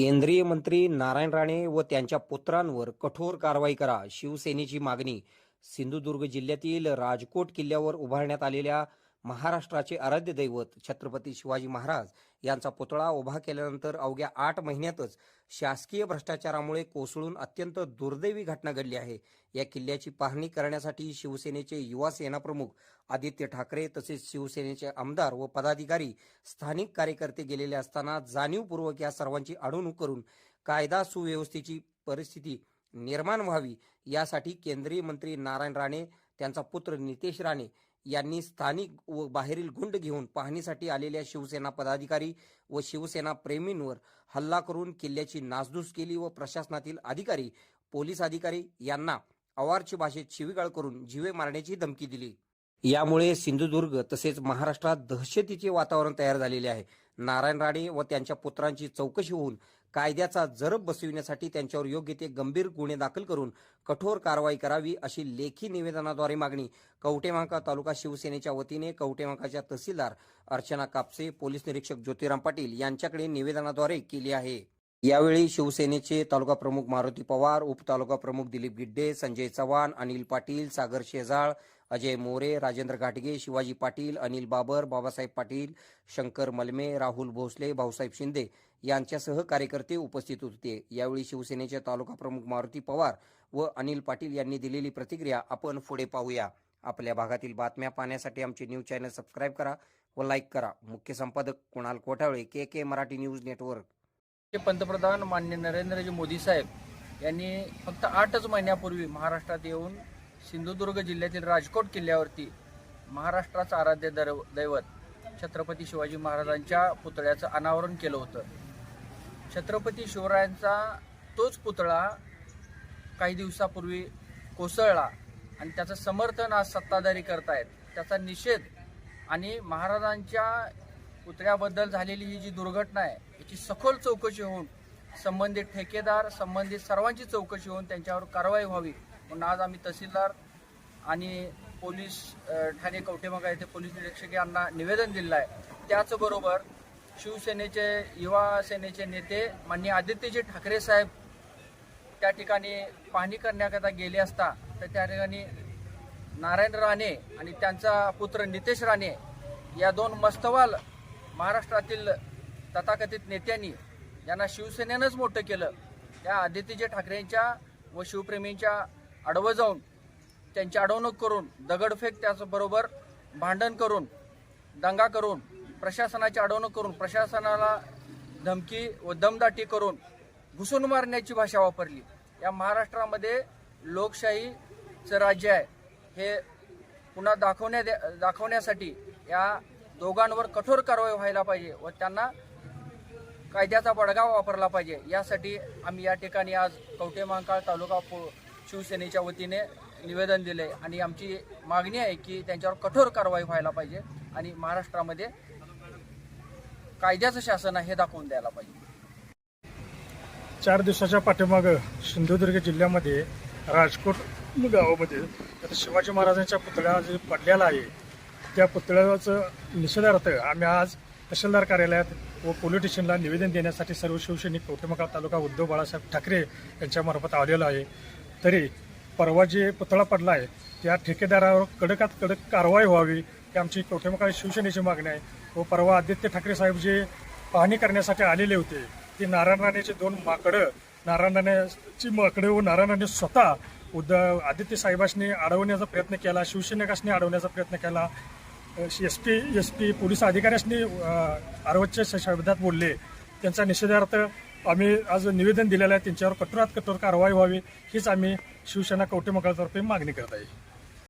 केंद्रीय मंत्री नारायण राणे व त्यांच्या पुत्रांवर कठोर कारवाई करा शिवसेनेची मागणी. सिंधुदुर्ग जिल्ह्यातील राजकोट किल्ल्यावर उभारण्यात आलेल्या महाराष्ट्राचे आराध्य दैवत छत्रपती शिवाजी महाराज यांचा पुतळा उभा केल्यानंतर अवघ्या आठ महिन्यातच शासकीय भ्रष्टाचारामुळे कोसळून अत्यंत दुर्दैवी घटना घडली आहे. या किल्ल्याची पाहणी करण्यासाठी शिवसेनेचे युवा सेनाप्रमुख आदित्य ठाकरे तसेच शिवसेनेचे आमदार व पदाधिकारी स्थानिक कार्यकर्ते गेलेले असताना जाणीवपूर्वक या सर्वांची अडवणूक करून कायदा सुव्यवस्थेची परिस्थिती निर्माण व्हावी यासाठी केंद्रीय मंत्री नारायण राणे त्यांचा पुत्र नितेश राणे यांनी स्थानिक व बाहेरील गुंड घेऊन पाहणीसाठी आलेल्या शिवसेना पदाधिकारी व शिवसेना प्रेमींवर हल्ला करून किल्ल्याची नासधूस केली व प्रशासनातील अधिकारी पोलीस अधिकारी यांना अवारची भाषेत शिवीगाळ करून जीवे मारण्याची धमकी दिली. यामुळे सिंधुदुर्ग तसेच महाराष्ट्रात दहशतीचे वातावरण तयार झालेले आहे. नारायण राणे व त्यांच्या पुत्रांची चौकशी होऊन कायद्याचा जरब बसविण्यासाठी त्यांच्यावर योग्य ते गंभीर गुन्हे दाखल करून कठोर कारवाई करावी अशी लेखी निवेदनाद्वारे मागणी. कवटेमांका तालुका शिवसेनेच्या वतीने कवटेमांकाच्या तहसीलदार अर्चना कापसे पोलीस निरीक्षक ज्योतिराम पाटील यांच्याकडे निवेदनाद्वारे केली आहे. यावेळी शिवसेनेचे तालुका प्रमुख मारुती पवार उपतालुका प्रमुख दिलीप गिड्डे संजय चव्हाण अनिल पाटील सागर शेजाळ अजय मोरे राजेंद्र घाटगे शिवाजी पाटील अनिल बाबर बाबासाहेब पाटील शंकर मलमे राहुल भोसले भाऊसाहेब शिंदे यांच्यासह कार्यकर्ते उपस्थित होते. यावेळी शिवसेनेचे तालुका प्रमुख मारुती पवार व अनिल पाटील यांनी दिलेली प्रतिक्रिया आपण पुढे पाहूया. आपल्या भागातील बातम्या पाहण्यासाठी आमचे न्यूज चॅनल सबस्क्राईब करा व लाईक करा. मुख्य संपादक Kunal Kothawale K K Marathi news network. पंतप्रधान मान्य नरेंद्रजी मोदी साहेब यांनी फक्त आठच महिन्यापूर्वी महाराष्ट्रात येऊन सिंधुदुर्ग जिल्ह्यातील राजकोट किल्ल्यावरती महाराष्ट्राचं आराध्य दर- दैवत छत्रपती शिवाजी महाराजांच्या पुतळ्याचं अनावरण केलं होतं. छत्रपती शिवरायांचा तोच पुतळा काही दिवसापूर्वी कोसळला आणि त्याचं समर्थन आज सत्ताधारी करतायत. त्याचा निषेध आणि महाराजांच्या कुत्र्याबद्दल झालेली ही जी दुर्घटना आहे याची सखोल चौकशी होऊन संबंधित ठेकेदार संबंधित सर्वांची चौकशी होऊन त्यांच्यावर कारवाई व्हावी. म्हणून आज आम्ही तहसीलदार आणि पोलीस ठाणे कवठेमागा येथे पोलीस निरीक्षक यांना निवेदन दिलं आहे. त्याचबरोबर शिवसेनेचे युवा सेनेचे नेते माननीय आदित्यजी ठाकरे साहेब त्या ठिकाणी पाहणी करण्याकरता गेले असता तर त्या ठिकाणी नारायण राणे आणि त्यांचा पुत्र नितेश राणे या दोन मस्तवाल महाराष्ट्रातील तथाकथित नेत्यांनी यांना शिवसेनेनंच मोठं केलं. त्या आदित्यजी ठाकरेंच्या व शिवप्रेमींच्या आडवं जाऊन त्यांची अडवणूक करून दगडफेक त्याचबरोबर भांडण करून दंगा करून प्रशासनाची अडवणूक करून प्रशासनाला धमकी व दमदाटी करून घुसून मारण्याची भाषा वापरली. या महाराष्ट्रामध्ये लोकशाहीचं राज्य आहे. हे पुन्हा दाखवण्या दाखवण्यासाठी या दोघांवर कठोर कारवाई व्हायला पाहिजे व त्यांना कायद्याचा बडगा वापरला पाहिजे. यासाठी आम्ही या ठिकाणी आज कवठेमहांकाळ तालुका शिवसेनेच्या वतीने निवेदन दिले आणि आमची मागणी आहे की त्यांच्यावर कठोर कारवाई व्हायला पाहिजे आणि महाराष्ट्रामध्ये कायद्याचं शासन आहे हे दाखवून द्यायला पाहिजे. चार दिवसाच्या पाठीमागं सिंधुदुर्ग जिल्ह्यामध्ये राजकोट गावामध्ये आता शिवाजी महाराजांच्या पुतळ्या जे पडलेला आहे त्या पुतळ्याचं निषेधार्थ आम्ही आज तहसीलदार कार्यालयात व पोलीस स्टेशनला निवेदन देण्यासाठी सर्व शिवसैनिक कवटेमगाव तालुका उद्धव बाळासाहेब ठाकरे यांच्यामार्फत आलेलो आहे. तरी परवा जे पुतळा पडला आहे त्या ठेकेदारावर कडकात कडक कारवाई व्हावी ही आमची कवटेमगाव शिवसेनेची मागणी आहे. व परवा आदित्य ठाकरे साहेब जे पाहणी करण्यासाठी आलेले होते ते नारायण राणेचे दोन माकडं नारायण राणेची माकडं व नारायण राणे स्वतः उद्धव आदित्य साहेबांनी अडवण्याचा प्रयत्न केला शिवसैनिकांनी अडवण्याचा प्रयत्न केला. S P S P police अधिकाऱ्यांनी अर्वतच्या शब्दात बोलले त्यांचा निषेधार्थ आम्ही आज निवेदन दिलेलं आहे त्यांच्यावर कठोरात कठोर कारवाई व्हावी हीच आम्ही शिवसेना कवटेमकाळतर्फे मागणी करत आहे.